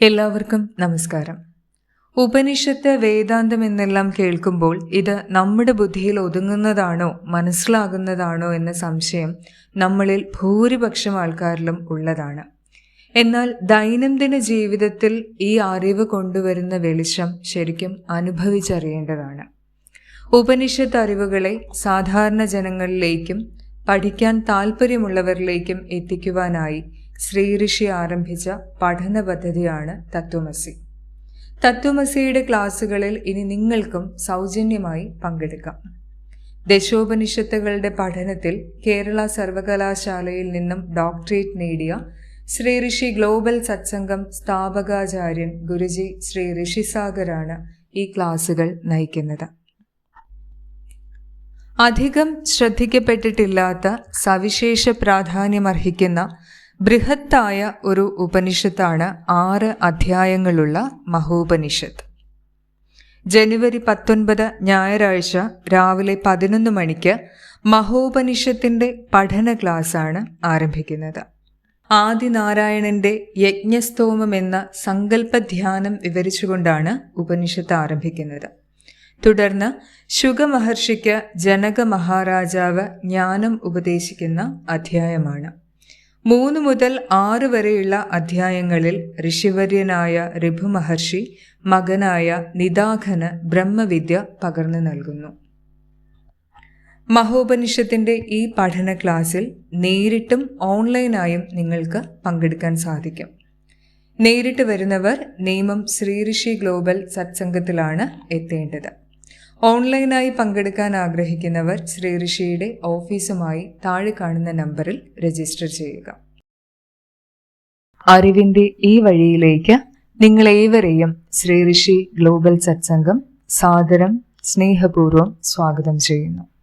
എല്ലാവർക്കും നമസ്കാരം. ഉപനിഷത്ത് വേദാന്തം എന്നെല്ലാം കേൾക്കുമ്പോൾ ഇത് നമ്മുടെ ബുദ്ധിയിൽ ഒതുങ്ങുന്നതാണോ മനസ്സിലാകുന്നതാണോ എന്ന സംശയം നമ്മളിൽ ഭൂരിപക്ഷം ആൾക്കാരിലും ഉള്ളതാണ്. എന്നാൽ ദൈനംദിന ജീവിതത്തിൽ ഈ അറിവ് കൊണ്ടുവരുന്ന വെളിച്ചം ശരിക്കും അനുഭവിച്ചറിയേണ്ടതാണ്. ഉപനിഷത്ത് അറിവുകളെ സാധാരണ ജനങ്ങളിലേക്കും പഠിക്കാൻ താല്പര്യമുള്ളവരിലേക്കും എത്തിക്കുവാനായി ശ്രീഋഷി ആരംഭിച്ച പഠന പദ്ധതിയാണ് തത്വമസി. തത്വമസിയുടെ ക്ലാസ്സുകളിൽ ഇനി നിങ്ങൾക്കും സൗജന്യമായി പങ്കെടുക്കാം. ദശോപനിഷത്തുകളുടെ പഠനത്തിൽ കേരള സർവകലാശാലയിൽ നിന്നും ഡോക്ടറേറ്റ് നേടിയ ശ്രീ ഋഷി ഗ്ലോബൽ സത്സംഗം സ്ഥാപകാചാര്യൻ ഗുരുജി ശ്രീ ഋഷിസാഗറാണ് ഈ ക്ലാസുകൾ നയിക്കുന്നത്. അധികം ശ്രദ്ധിക്കപ്പെട്ടിട്ടില്ലാത്ത സവിശേഷ പ്രാധാന്യമർഹിക്കുന്ന ബൃഹത്തായ ഒരു ഉപനിഷത്താണ് ആറ് അധ്യായങ്ങളുള്ള മഹോപനിഷത്ത്. ജനുവരി പത്തൊൻപത് ഞായറാഴ്ച രാവിലെ പതിനൊന്ന് മണിക്ക് മഹോപനിഷത്തിന്റെ പഠന ക്ലാസ്സാണ് ആരംഭിക്കുന്നത്. ആദിനാരായണന്റെ യജ്ഞസ്തോമം എന്ന സങ്കല്പധ്യാനം വിവരിച്ചുകൊണ്ടാണ് ഉപനിഷത്ത് ആരംഭിക്കുന്നത്. തുടർന്ന് ശുഗമഹർഷിക്ക് ജനക മഹാരാജാവ് ജ്ഞാനം ഉപദേശിക്കുന്ന അധ്യായമാണ്. മൂന്ന് മുതൽ ആറ് വരെയുള്ള അധ്യായങ്ങളിൽ ഋഷിവര്യനായ ഋഭുമഹർഷി മകനായ നിദാഘന് ബ്രഹ്മവിദ്യ പകർന്നു നൽകുന്നു. മഹോപനിഷത്തിന്റെ ഈ പഠന ക്ലാസ്സിൽ നേരിട്ടും ഓൺലൈനായും നിങ്ങൾക്ക് പങ്കെടുക്കാൻ സാധിക്കും. നേരിട്ട് വരുന്നവർ നിയമം ശ്രീ ഋഷി ഗ്ലോബൽ സത്സംഗത്തിലാണ് എത്തേണ്ടത്. ഓൺലൈനായി പങ്കെടുക്കാൻ ആഗ്രഹിക്കുന്നവർ ശ്രീ ഋഷിയുടെ ഓഫീസുമായി താഴെ കാണുന്ന നമ്പറിൽ രജിസ്റ്റർ ചെയ്യുക. അറിവിന്റെ ഈ വഴിയിലേക്ക് നിങ്ങളേവരെയും ശ്രീ ഋഷി ഗ്ലോബൽ സത്സംഗം സാദരം സ്നേഹപൂർവം സ്വാഗതം ചെയ്യുന്നു.